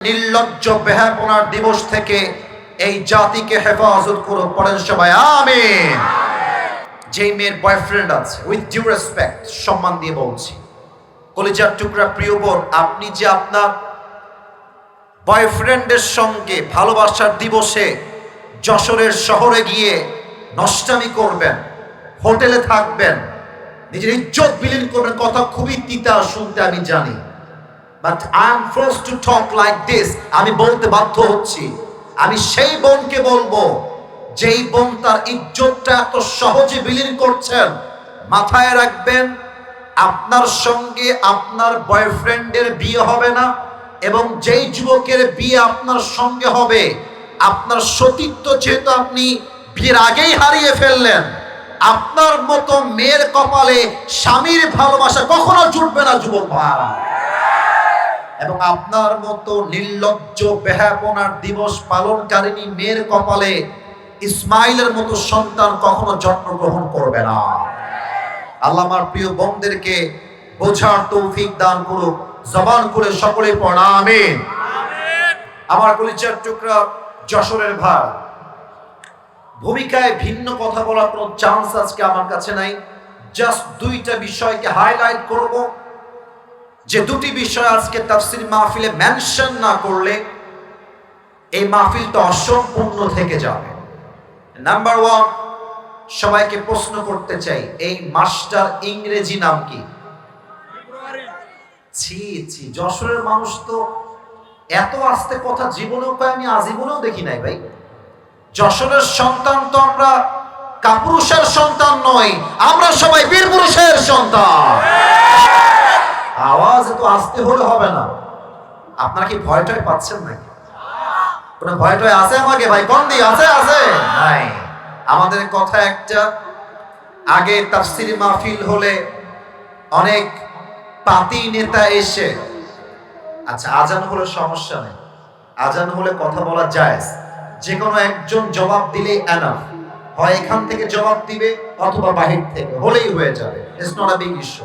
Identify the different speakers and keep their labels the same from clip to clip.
Speaker 1: নির্লজ্জ বেহাপনার দিবস থেকে এই জাতিকে হেফাজত করো পড়েন সবাই, আমিন। যেই মেয়ের বয়ফ্রেন্ড আছে উইথ ডিউ রেসপেক্ট সম্মান দিয়ে বলছি, কলিজার টুকরা প্রিয় বোন, আপনি যে আপনার বয়ফ্রেন্ডের সঙ্গে ভালোবাসার দিবসে যশোরের শহরে গিয়ে নষ্টামি করবেন, হোটেলে থাকবেন, নিজের ইজ্জত বিলীন করবেন, কথা খুবই তিতা শুনতে আমি জানি। But I am force to talk like this আমি বলতে বাধ্য হচ্ছি। আমি সেই বোনকে বলব, যেই বোন তার ইজ্জতটা এত সহজে বিলীন করছেন, মাথায় রাখবেন, আপনার সঙ্গে আপনার বয়ফ্রেন্ডের বিয়ে হবে না, এবং যেই যুবকের বিয়ে আপনার সঙ্গে হবে, আপনার সতীত্ব যেহেতু আপনি বিয়ের আগেই হারিয়ে ফেললেন, আপনার মতো মেয়ের কপালে স্বামীর ভালোবাসা কখনো জুটবে না, যুবক ভাই। এবং আপনার মতো নির্লজ্জ বেহাপনার দিবস পালনকারিনী মেয়ের কপালে ইসমাইলের মতো সন্তান কখনো জন্মগ্রহণ করবে না। আল্লাহ আমার প্রিয় বোনদেরকে বোঝার তৌফিক দান করুক। জবান করে সকলে পড়া আমিন। আমার কলিচার টুকরা যশোরের ভাই। ভূমিকায় ভিন্ন কথা বলার কোনো চান্স আজকে আমার কাছে নাই। জাস্ট দুইটা বিষয়কে হাইলাইট করব। যে দুটি বিষয় আজকে তাফসির মাহফিলে মেনশন না করলে এই মাহফিলটা অসম্পূর্ণ থেকে যাবে। নাম্বার ওয়ান সবাইকে প্রশ্ন করতে চাই, এই মাস্টার ইংরেজি নাম কি? ছি ছি, যশোরের মানুষ তো এত আস্তে কথা জীবনেও কয় আমি আজীবনেও দেখি নাই ভাই। যশোরের সন্তান তো আমরা কাপুরুষের সন্তান নই আমরা সবাই বীর পুরুষের সন্তান। আস্তে হলে হবে না। আপনারা কি ভয় টয় পাচ্ছেন নাকি? কোনো ভয় টয় আছে আমাকে ভাই? কোন দিক? আছে আছে। নাই। আমাদের কথা একটা, আগে তাফসির মাহফিল হলে অনেক পাতি নেতা এসে আচ্ছা আজান হলে সমস্যা নেই। আজান হলে কথা বলা যায় যে কোনো একজন জবাব দিলেই এনাফ হয় এখান থেকে জবাব দিবে অথবা বাহির থেকে। হলেই হয়ে যাবে। It's not a big issue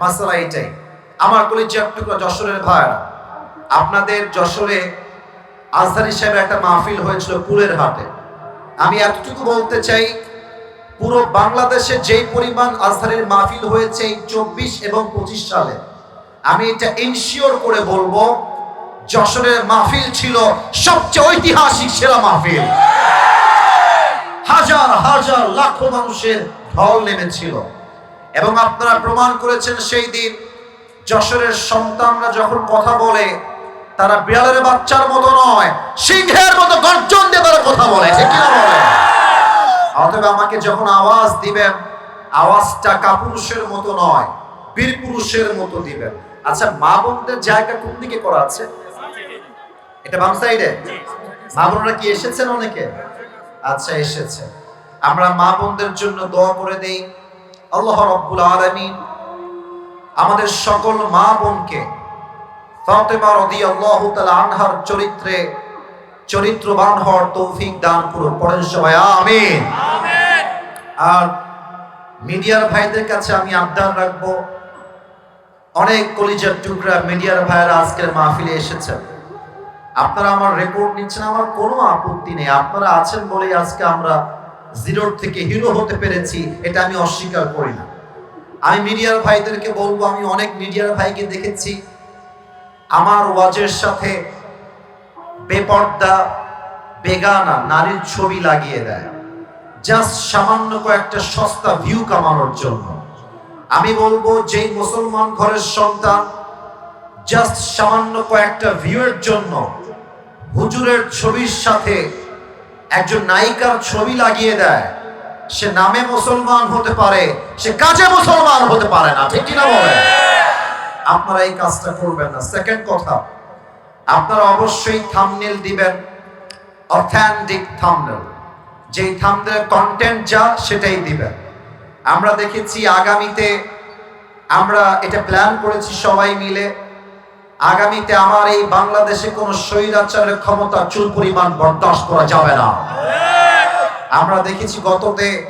Speaker 1: মাসালা এটাই। আমার কলিজার টুকরা যশোরের ভাইরা আপনাদের যশোরে আজধারি সাহেবের একটা মাহফিল হয়েছিল পুলের হাটে। আমি এতটুকু বলতে চাই, পুরো বাংলাদেশে যেই পরিমাণ আজধারের মাহফিল হয়েছে এই চব্বিশ এবং পঁচিশ সালে, আমি এটা ইনশিওর করে বলব, যশোরের মাহফিল ছিল সবচেয়ে ঐতিহাসিক সেরা মাহফিল। হাজার হাজার, লাখো মানুষের ঢল নেমেছিল। এবং আপনারা প্রমাণ করেছেন সেই দিন যশোরের সন্তানরা যখন কথা বলে, তারা বিড়ালের বাচ্চার মতো নয়, সিংহের মতো গর্জন দিয়ে তারা কথা বলে কিনা বলে আমাকে যখন আওয়াজ দিবেন, আওয়াজটা কাপুরুষের মতো নয়, বীর পুরুষের মতো দিবেন। আচ্ছা মা বোনদের জায়গা কোন দিকে করা আছে? এটা বাম সাইডে? মা বোনরা কি এসেছেন অনেকে? আচ্ছা এসেছে। আমরা মা বোনদের জন্য দোয়া করে দেই। আল্লাহ রব্বুল আলামিন আমাদের সকল মা বোনকে আনহার চরিত্রে চরিত্রবান হওয়ার তৌফিক দান করুন। পড়েন সবাই আমিন। আর মিডিয়ার ভাইদের কাছে আমি আবদার রাখব অনেক কলিজার টুকরা মিডিয়ার ভাইয়েরা আজকের মাহফিলে এসেছেন আপনারা আমার রেকর্ড নিচ্ছেন আমার কোনো আপত্তি নেই। আপনারা আছেন বলেই আজকে আমরা জিরোর থেকে হিরো হতে পেরেছি এটা আমি অস্বীকার করি না। আমি মিডিয়ার ভাইদেরকে বলব, আমি অনেক মিডিয়ার ভাইকে দেখেছি। আমার ওয়াজের সাথে বেপর্দা, বেগানা, নারীর ছবি লাগিয়ে দেয়। জাস্ট সামান্য কয়েকটা সস্তা ভিউ কামানোর জন্য। আমি বলব, যেই মুসলমান ঘরের সন্তান, জাস্ট সামান্য কয়েকটা ভিউয়ের জন্য হুজুরের ছবির সাথে একজন নায়িকার ছবি লাগিয়ে দেয়। সে নামে মুসলমান হতে পারে, সে কাজে মুসলমান হতে পারে না, ঠিক কিনা বলে আপনারা এই কাজটা করবেন না। সেকেন্ড কথা, আপনারা অবশ্যই থামনেল দিবেন অথেন্টিক থামনেল যেই থামনেল কন্টেন্ট যা, সেটাই দিবেন। আমরা দেখেছি আগামীতে, আমরা এটা প্ল্যান করেছি সবাই মিলে, আগামীতে আমার এই বাংলাদেশে কোন স্বৈরাচারের ক্ষমতা চুল পরিমাণ বরদাস্ত করা যাবে না। আমরা দেখেছি গততে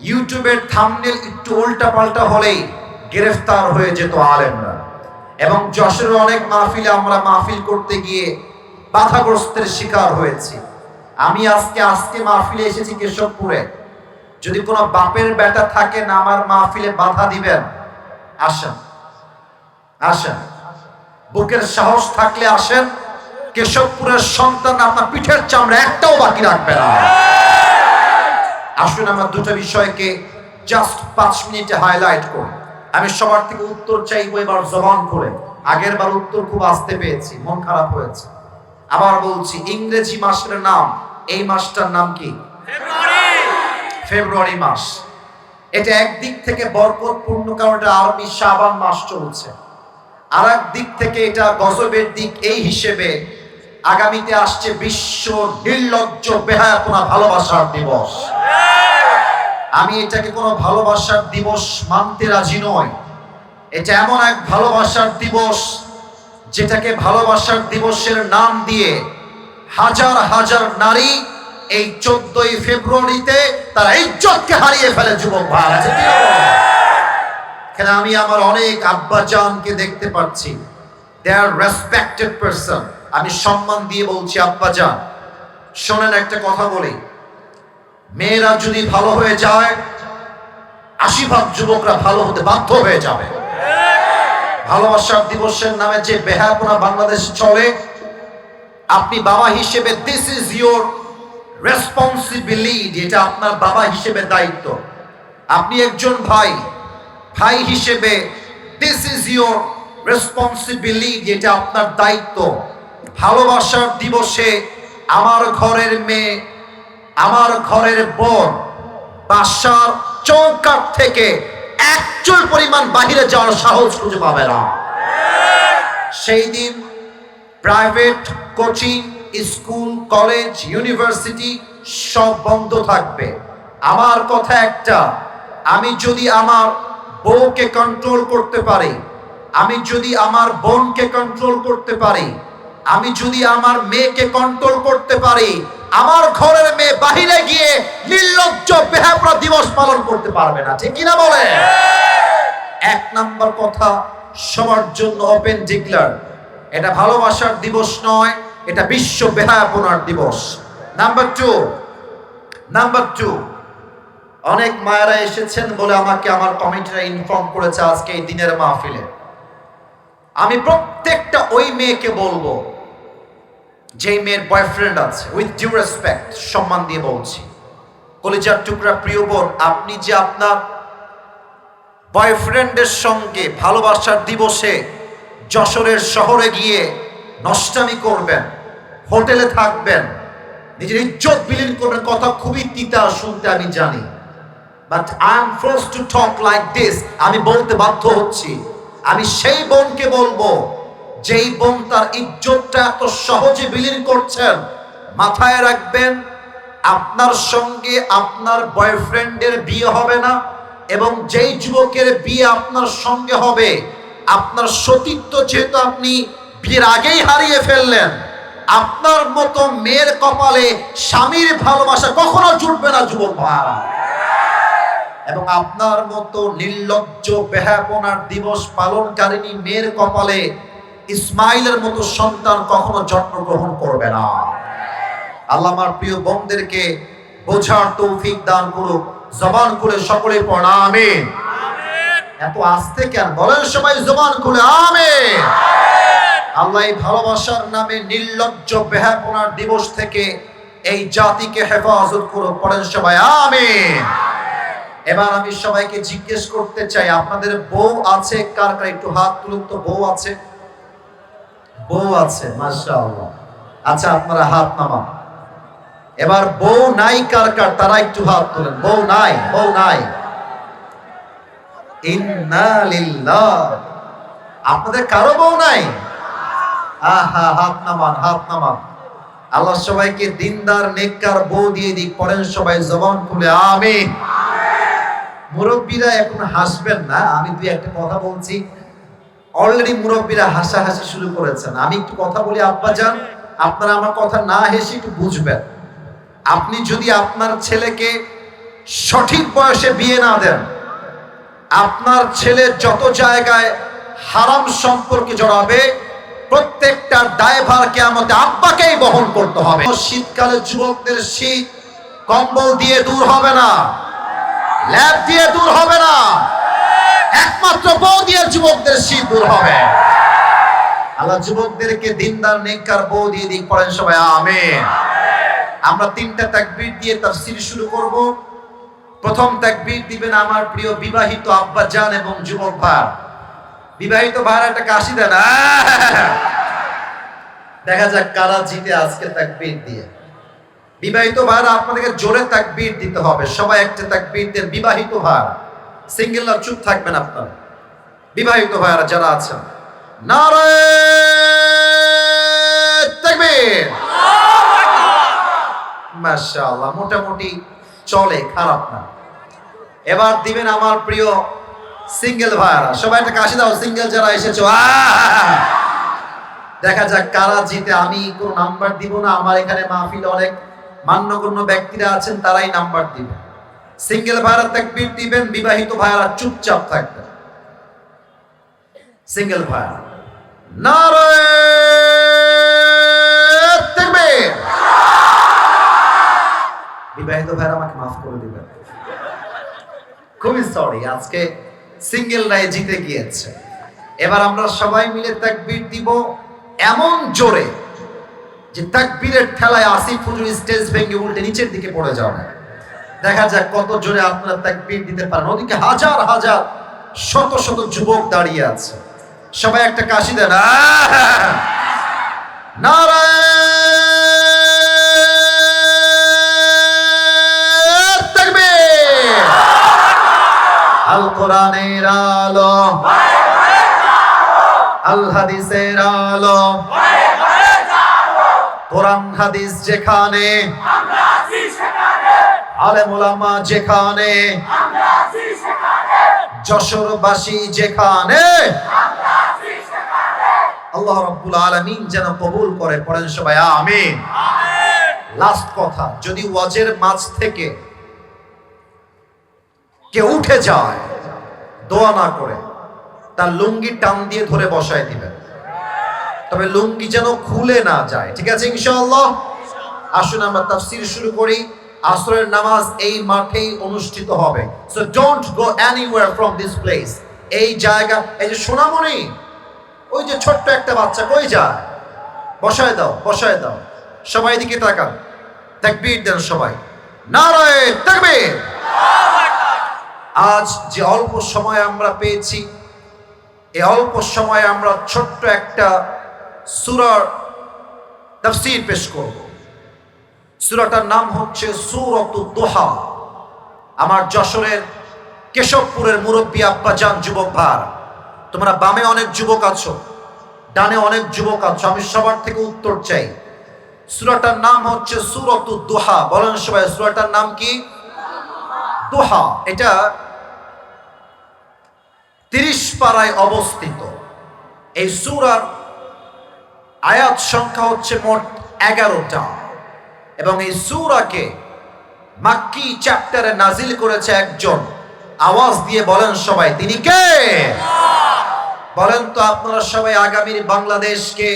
Speaker 1: ইউটিউবের থামনেল একটু উল্টা পাল্টা হলেই গ্রেফতার হয়ে যেত আলেমরা। এবং যশোরের অনেক মাহফিলে আমরা মাহফিল করতে গিয়ে বাধাগ্রস্তের শিকার হয়েছি। আমি আজকে আজকে মাহফিলে এসেছি কেশবপুরে। যদি কোনো বাপের বেটা থাকেন আমার মাহফিলে বাধা দিবেন। আসেন। আসেন। বুকের সাহস থাকলে আসেন। কেশবপুরের সন্তান আপনার পিঠের চামড়া একটাও বাকি রাখবে না। আসুন আমরা দুটো বিষয়কে জাস্ট পাঁচ মিনিটে হাইলাইট করি। আমি সবার থেকে উত্তর চাইব এবার জবান করে। আগের বার উত্তর খুব আসতে পেয়েছি মন খারাপ হয়েছে। আবার বলছি, ইংরেজি মাসের নাম, এই মাসটার নাম কি? ফেব্রুয়ারি। মাস। এটা একদিক থেকে বরকতপূর্ণ কারণ এটা আরবি শাবান মাস চলছে। আর দিক থেকে এটা গজবের দিক এই হিসেবে আগামীতে আসছে বিশ্ব নির্লজ্জ বেহায়াপনা ভালোবাসার দিবস। আমি এটাকে কোনো ভালোবাসার দিবস মানতে রাজি নয় এটা এমন এক ভালোবাসার দিবস যেটাকে ভালোবাসার দিবসের নাম দিয়ে হাজার হাজার নারী এই চোদ্দই ফেব্রুয়ারিতে তারা ইজ্জতকে হারিয়ে ফেলে, যুবক ভাই আছে কি না? বলো? এখানে আমি আমার অনেক আব্বাজানকে দেখতে পাচ্ছি। দে আর রেসপেক্টেড পারসন আমি সম্মান দিয়ে বলছি আব্বাজান শোনেন, একটা কথা বলি। মেয়েরা যদি ভালো হয়ে যায় আশি ভাগ যুবকরা ভালো হতে বাধ্য হয়ে যাবে। ভালোবাসার দিবসের নামে যে বেহাপনা বাংলাদেশ চলে, আপনি বাবা হিসেবে দিস ইজ ইয়োর রেসপন্সিবিলিটি এটা আপনার বাবা হিসেবে দায়িত্ব। আপনি একজন ভাই ভাই হিসেবে দিস ইজ ইয়োর রেসপন্সিবিলিটি এটা আপনার দায়িত্ব। ভালোবাসার দিবসে আমার ঘরের মেয়ে, আমার ঘরের বোন বাসার চৌকাট থেকে একচুল পরিমাণ বাহিরে যাওয়ার সাহস খুঁজে পাবে না। সেই দিন private coaching, school, college, university সব বন্ধ থাকবে। আমার কথা একটা, আমি যদি আমার বউকে কন্ট্রোল করতে পারি, আমি যদি আমার বোনকে কন্ট্রোল করতে পারি আমি যদি আমার মেয়েকে কন্ট্রোল করতে পারি, আমার ঘরের মেয়ে বাহিরে গিয়ে নির্লজ্জ বেহাপরা দিবস পালন করতে পারবে না, ঠিক কিনা বলে? এক নাম্বার কথা, সবার জন্য ওপেন ডিক্লার এটা ভালোবাসার দিবস নয়, এটা বিশ্ব বেহায়াপনার দিবস। নাম্বার টু নাম্বার টু অনেক মায়েরা এসেছেন বলে আমাকে আমার কমিটিরা ইনফর্ম করেছে আজকে এই দিনের মাহফিলে। আমি প্রত্যেকটা ওই মেয়েকে বলব যেই মেয়ের বয়ফ্রেন্ড আছে উইথ ডিউ রেসপেক্ট সম্মান দিয়ে বলছি, কলিজার টুকরা প্রিয় বোন, আপনি যে আপনার বয়ফ্রেন্ডের সঙ্গে ভালোবাসার দিবসে যশোরের শহরে গিয়ে নষ্টামি করবেন, হোটেলে থাকবেন, নিজের ইজ্জত বিলীন করবেন, কথা খুবই তিতা শুনতে আমি জানি। But I am force to talk like this আমি বলতে বাধ্য হচ্ছি। আমি সেই বোনকে বলব যেই বোন তার ইজ্জতটা এত সহজে বিলীন করছেন, মাথায় রাখবেন, আপনার সঙ্গে আপনার বয়ফ্রেন্ডের বিয়ে হবে না এবং যেই যুবকের বিয়ে আপনার সঙ্গে হবে, আপনার সতীত্ব যেহেতু আপনি বিয়ের আগেই হারিয়ে ফেললেন, আপনার মতো মেয়ের কপালে স্বামীর ভালোবাসা কখনো জুটবে না, যুবক ভাই এবং আপনার মতো নির্লজ্জ বেহাপনার দিবস পালনকারিনী মেয়ের কপালে ইসমাইলের মতো সন্তান কখনো জন্মগ্রহণ করবে না। আল্লাহ আমার প্রিয় বোনদেরকে বোঝার তৌফিক দান করুক। জবান করে সকলে পড়া আমিন। এত আসতে কেন? বলেন সবাই জবান খুলে আমিন। আল্লাহ এই ভালোবাসার নামে নির্লজ্জ বেহাপনার দিবস থেকে এই জাতিকে হেফাজত করুক। পড়েন সবাই আমিন। এবার আমি সবাইকে জিজ্ঞেস করতে চাই আপনাদের বউ আছে? কার কার একটু হাত তুলুন তো বউ আছে? বউ আছে, মাশাআল্লাহ। আচ্ছা আপনারা হাত নামান। এবার বউ নাই কার কার, তারা একটু হাত তোলেন। বউ নাই বউ নাই। আপনাদের কারও বউ নাই? আহা, হাত নামান হাত নামান। আল্লাহ সবাইকে দিনদার, নেককার বউ দিয়ে দিক, পড়েন সবাই, জবান খুলে, আমিন। মুরব্বীরা এখন হাসবেন না, আমি দুই একটা কথা বলছি। অলরেডি মুরব্বীরা হাসাহাসি শুরু করেছেন। আমি একটু কথা বলি, আব্বা যান, আপনারা আমার কথা না হেসে একটু বুঝবেন। আপনি যদি আপনার ছেলেকে সঠিক বয়সে বিয়ে না দেন, আপনার ছেলে যত জায়গায় হারাম সম্পর্কে জড়াবে, প্রত্যেকটা ড্রাইভার কেয়ামতে আব্বাকেই বহন করতে হবে। শীতকালে যুবকদের শীত কম্বল দিয়ে দূর হবে না, ল্যাব দিয়ে দূর হবে না। একমাত্র বউ দিয়ে যুবকদের শীত দূর হবে। আল্লাহ যুবকদেরকে দিনদার, নেককার বউ দিয়ে দিক, পড়েন সবাই, আমেন। আমরা তিনটা তাকবীর দিয়ে তাফসীর শুরু করব। প্রথম তাকবীর দিবেন আমার প্রিয় বিবাহিত আব্বা জান এবং যুবক ভাই। বিবাহিত ভাইরা একটা কাশি দেন দেখা যাক কারা জিতে আজকে তাকবীর দিয়ে। বিবাহিত ভাইরা আপনাদেরকে জোরে তাকবীর দিতে হবে। সবাই একটা তাকবীর দেন, বিবাহিত ভাই সিঙ্গেলরা চুপ থাকবেন আপনারা। বিবাহিত ভাইরা যারা আছেন মাশাআল্লাহ, মোটামুটি চলে, খারাপ না। এবার দিবেন আমার প্রিয় সিঙ্গেল ভাইরা সবাই একটা কাশি দাও, সিঙ্গেল যারা এসেছ! দেখা যাক কারা জিতে। আমি কোনো নাম্বার দিব না, আমার এখানে মাহফিল অনেক মান্যগণ্য ব্যক্তিরা আছেন, তারাই নাম্বার দিবে। সিঙ্গেল ভাইরা তাকবীর দিবেন, বিবাহিত ভাইরা চুপচাপ থাকবেন। সিঙ্গেল ভাইরা বিবাহিত ভাইরা আমাকে মাফ করে দিবেন। খুবই সরি আজকে সিঙ্গেল রায় জিতে গিয়েছে। এবার আমরা সবাই মিলে তাকবীর দিব এমন জোরে যে তাকবীরের ঠেলায় আসিফ হুজুর স্টেজ ভেঙে উল্টে নিচের দিকে পড়ে যাবে দেখা যাক কত জোরে আপনারা তাকবীর দিতে পারেন। ওদিকে হাজার হাজার, শত শত যুবক দাঁড়িয়ে আছে। সবাই একটা কাশি দেন। আলো কোরআন হাদিস যেখানে আলেম ওলামা যেখানে যশোরবাসী যেখানে, আল্লাহ রাব্বুল আলামিন যেন কবুল করে, পড়েন সবাই, আমিন। লাস্ট কথা, যদি ওয়াজের মাঝ থেকে কে উঠে যায়, দোয়া না করে, তার লুঙ্গি টান দিয়ে ধরে বসায় দিবেন। তবে লুঙ্গি যেন খুলে না যায়, ঠিক আছে ইনশাআল্লাহ? আসুন আমরা তাফসীর শুরু করি। আসরের নামাজ এই মাঠেই অনুষ্ঠিত হবে। So don't go anywhere from this place এই জায়গা, এই যে সোনামণি, ওই যে ছোট্ট একটা বাচ্চা কই যায়? বসায় দাও বসায় দাও। সবাই দিকে তাকান। তাকবীর দেন সবাই। নারায়ণ তাকবীর। আজ যে অল্প সময় আমরা পেয়েছি এই অল্প সময়ে আমরা ছোট্ট একটা সুরার তাফসীর পেশ করব। সূরাটার নাম হচ্ছে সূরাতুদ দোহা। আমার যশোরের কেশবপুরের মুরব্বী আব্বা জান যুবক ভার, তোমরা বামে অনেক যুবক আছো, ডানে অনেক যুবক আছো, আমি সবার থেকে উত্তর চাই। সূরাটার নাম হচ্ছে সূরাতুদ দোহা। বলেন সবাই, সূরাটার নাম কি? দোহা। এটা তিরিশ পাড়ায় অবস্থিত। এই সুরার আয়াত সংখ্যা হচ্ছে মোট এগারোটা। এবং এই সুরাকে মাক্কি চ্যাপ্টারে নাজিল করেছে একজন। আওয়াজ দিয়ে বলেন সবাই, তিনি কে? বলেন তো আপনারা সবাই আগামীর বাংলাদেশকে,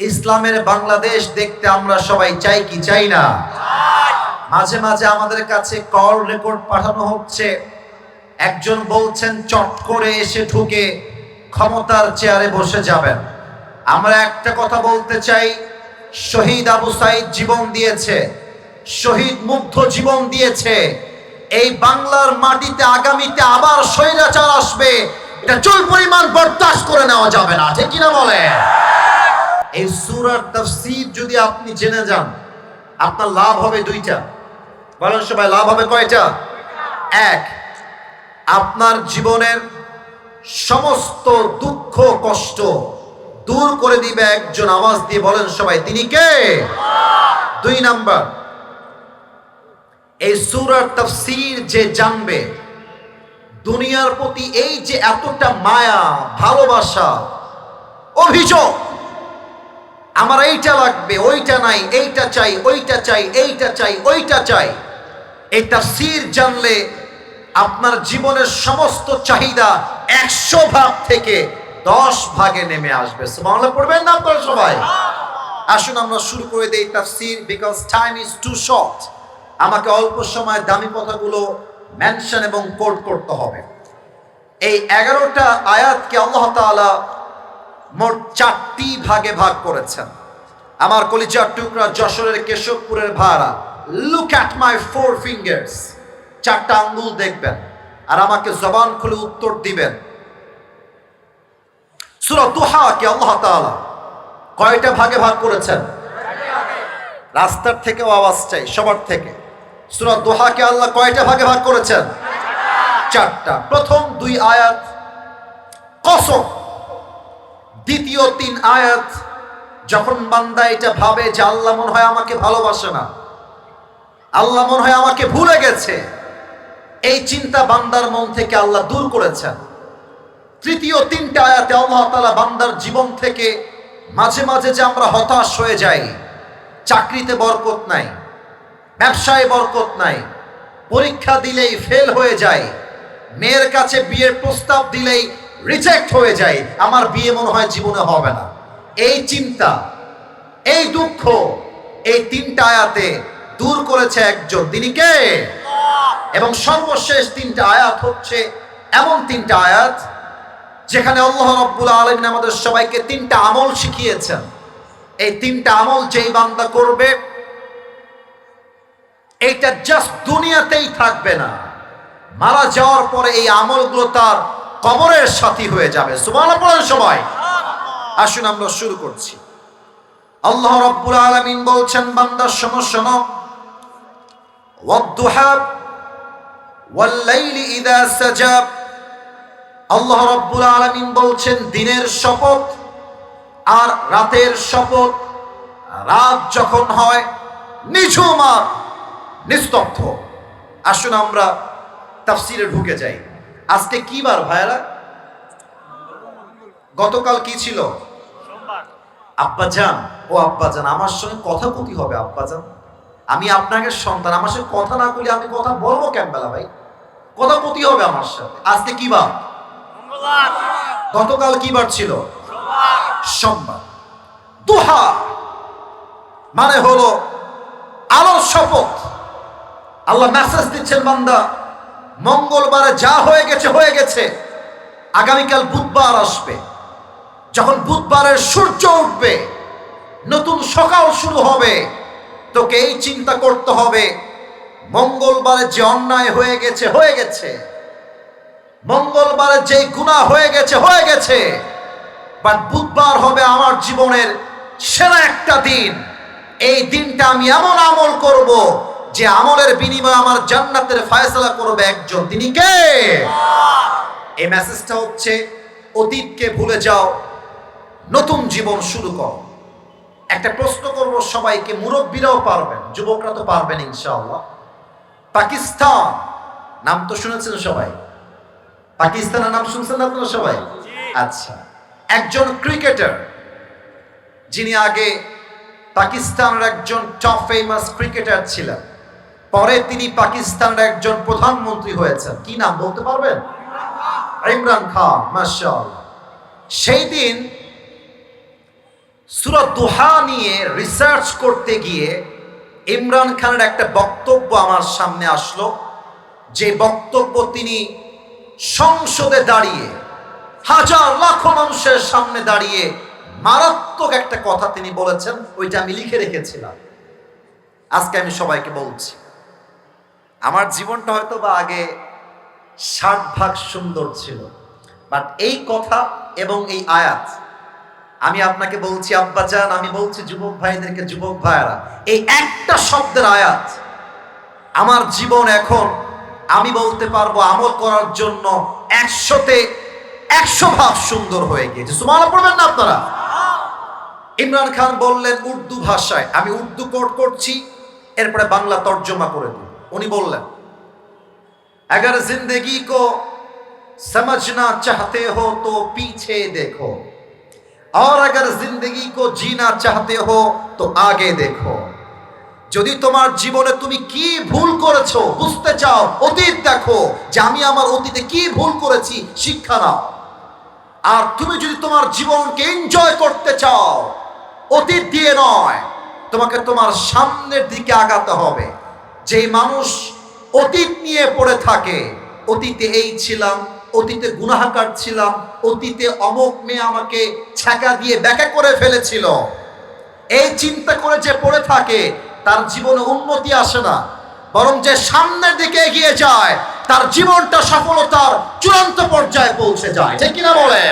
Speaker 1: ইসলামের বাংলাদেশ দেখতে আমরা সবাই চাই কি চাই না? মাঝে মাঝে আমাদের কাছে কল রেকর্ড পাঠানো হচ্ছে। একজন বলছেন, চট করে এসে ঢুকে ক্ষমতার চেয়ারে বসে যাবেন। আমরা একটা কথা বলতে চাই শহীদ আবু সাইদ জীবন দিয়েছে, শহীদ মুগ্ধ জীবন দিয়েছে। এই বাংলার মাটিতে আগামীতে আবার স্বৈরাচার আসবে, এটা চুল পরিমাণ বরদাস্ত করে নেওয়া যাবে না, ঠিক কিনা বলে? এই সুরার তাফসীর যদি আপনি জেনে যান, আপনার লাভ হবে দুইটা। বলেন সবাই, লাভ হবে কয়টা? এক, আপনার জীবনের সমস্ত দুঃখ, কষ্ট দূর করে দিবে একজন আওয়াজ দিয়ে বলেন সবাই, তিনি কে? দুই নাম্বার, এই সুরার তাফসীর যে জানবে, দুনিয়ার প্রতি এই যে এতটা মায়া, ভালোবাসা, অভিযোগ, আমার এইটা লাগবে, ওইটা নাই, এইটা চাই, ওইটা চাই, এইটা চাই, ওইটা চাই, এই তাফসীর জানলে আপনার জীবনের সমস্ত চাহিদা একশো ভাগ থেকে দশ ভাগে নেমে আসবে। বাংলা পড়বেন না আপনারা সবাই? আসুন, আমরা শুরু করে দেই তাফসির because time is too short আমাকে অল্প সময় দামি কথাগুলো মেনশন এবং কোট করতে হবে। এই এগারোটা আয়াতকে আল্লাহ তাআলা মোট চারটি ভাগে ভাগ করেছেন। আমার কলিজার টুকরা যশোরের কেশবপুরের ভাড়া। Look at my four fingers চারটা আঙ্গুল দেখবেন। আর আমাকে জবান খুলে উত্তর দিবেন। সুরা দুহাকে আল্লাহ তাআলা? কয়টা ভাগে ভাগ করেছেন? রাস্তার থেকেও আওয়াজ চাই, সবার থেকে। সুরা দোহাকে আল্লাহ কয়টা ভাগে ভাগ করেছেন? চারটা। প্রথম দুই আয়াত, কসম। দ্বিতীয় তিন আয়াত, যখন বান্দা এটা ভাবে যে আল্লাহ মনে হয় আমাকে ভালোবাসে না, আল্লাহ মনে হয় আমাকে ভুলে গেছে, এই চিন্তা বান্দার মন থেকে আল্লাহ দূর করেছেন। তৃতীয় তিনটা আয়াতে আল্লাহ তাআলা বান্দার জীবন থেকে মাঝে মাঝে যে আমরা হতাশ হয়ে যাই, চাকরিতে বরকত নাই, ব্যবসায় বরকত নাই, পরীক্ষা দিলেই ফেল হয়ে যায় মেয়ের কাছে বিয়ের প্রস্তাব দিলেই রিজেক্ট হয়ে যায় আমার বিয়ে মনে হয় জীবনে হবে না। এই চিন্তা, এই দুঃখ, এই তিনটা আয়াতে দূর করেছে একজন। তিনি কে? এবং সর্বশেষ তিনটা আয়াত হচ্ছে, এমন তিনটা আয়াত যেখানে আল্লাহ রব্বুল আলমিন আমাদের সবাইকে তিনটা আমল শিখিয়েছেন। এই তিনটা আমল যেই বান্দা করবে, এইটা জাস্ট দুনিয়াতেই থাকবে না। মারা যাওয়ার পরে এই আমলগুলো তার কবরের সাথী হয়ে যাবে। সময় আসুন আমরা শুরু করছি। আল্লাহ রব্বুল আলামিন বলছেন, বান্দা শোনো শোনো। ওয়াদ্দুহা, ওয়াল্লাইলি ইদা সাজা। আল্লাহ রব্বুল আলামিন বলছেন দিনের শপথ আর রাতের শপথ রাত যখন হয় নিঝুম আর নিস্তব্ধ। আসুন আমরা তাফসিরে ঢুকে যাই। আজকে কি বার ভাইরা গতকাল কি ছিল? আব্বাজান ও আব্বাজান আমার সঙ্গে কথা কতি হবে আব্বাজান। আমি আপনাকে সন্তান আমার সঙ্গে কথা না করলে আমি কথা বলব ক্যাম্বেলা ভাই? কথা কতি হবে আমার সাথে। আজকে কি বার? গতকাল কি বার ছিল? সোমবার। দুহা মানে হলো আলোর শপথ। আল্লাহ মেসেজ দিচ্ছেন, বান্দা, মঙ্গলবারে যা হয়ে গেছে হয়ে গেছে। আগামীকাল বুধবার আসবে। যখন বুধবারের সূর্য উঠবে, নতুন সকাল শুরু হবে। তোকে এই চিন্তা করতে হবে, মঙ্গলবারে যে অন্যায় হয়ে গেছে হয়ে গেছে। মঙ্গলবারে যে গুণা হয়ে গেছে হয়ে গেছে। বাট বুধবার হবে আমার জীবনের সেরা একটা দিন। এই দিনটা আমি এমন আমল করব যে আমলের বিনিময়ে আমার জান্নাতের ফায়সালা করবে একজন। তিনি কে? এই মেসেজটা হচ্ছে, অতীতকে ভুলে যাও, নতুন জীবন শুরু করো। একটা প্রশ্ন করব সবাইকে, মুরব্বীরাও পারবেন, যুবকরা তো পারবেন ইনশাআল্লাহ। পাকিস্তান, নাম তো শুনেছেন সবাই। পাকিস্তানের নাম শুনছেন না আপনারা সবাই? আচ্ছা। একজন ক্রিকেটার যিনি আগে পাকিস্তানের একজন টপ ফেমাস ক্রিকেটার ছিলেন। পরে তিনি পাকিস্তানের একজন প্রধানমন্ত্রী হয়েছেন। কি নাম বলতে পারবেন? ইমরান খান মাশাআল্লাহ। সেই দিন সুরত দোহা নিয়ে রিসার্চ করতে গিয়ে ইমরান খানের একটা বক্তব্য আমার সামনে আসলো। যে বক্তব্য তিনি সংসদে দাঁড়িয়ে, হাজার লাখো মানুষের সামনে দাঁড়িয়ে মারাত্মক একটা কথা তিনি বলেছেন, ওইটা আমি লিখে রেখেছিলাম। আজকে আমি সবাইকে বলছি, আমার জীবনটা হয়তো বা আগে ষাট ভাগ সুন্দর ছিল, বাট এই কথা এবং এই আয়াত, আমি আপনাকে বলছি আব্বাজান আমি বলছি, যুবক ভাইদেরকে, যুবক ভাইয়েরা, এই একটা শব্দের আয়াত, আমার জীবন এখন আমি বলতে পারবো আমল করার জন্য একশোতে একশো ভাগ সুন্দর হয়ে গিয়েছে সুমানা পড়বেন না আপনারা ইমরান খান বললেন উর্দু ভাষায় আমি উর্দু কোট করছি এরপরে বাংলা তর্জমা করে দিই উনি বললেন अगर जिंदगी को समझना चाहते हो तो पीछे देखो और अगर जिंदगी को जीना चाहते हो तो आगे देखो যদি তোমার জীবনে তুমি কি ভুল করেছ, বুঝতে চাও, অতীত দেখো যে আমি আমার অতীতে কি ভুল করেছি, শিক্ষা নাও। আর তুমি যদি তোমার জীবনকে এনজয় করতে চাও, অতীত দিয়ে নয়, তোমাকে তোমার সামনের দিকে আগাতে হবে। যেই মানুষ অতীত নিয়ে পড়ে থাকে, অতীতে এই ছিলাম, অতীতে গুনাহাকার ছিলাম, অতীতে অমক মেয়ে আমাকে ছ্যাঁকা দিয়ে ব্যাকা করে ফেলেছিল, এই চিন্তা করে যে পড়ে থাকে তার জীবনে উন্নতি আসে না, বরং যে সামনের দিকে এগিয়ে যায়, তার জীবনটা সফলতার চূড়ান্ত পর্যায়ে পৌঁছে যায়। ঠিক কিনা বলে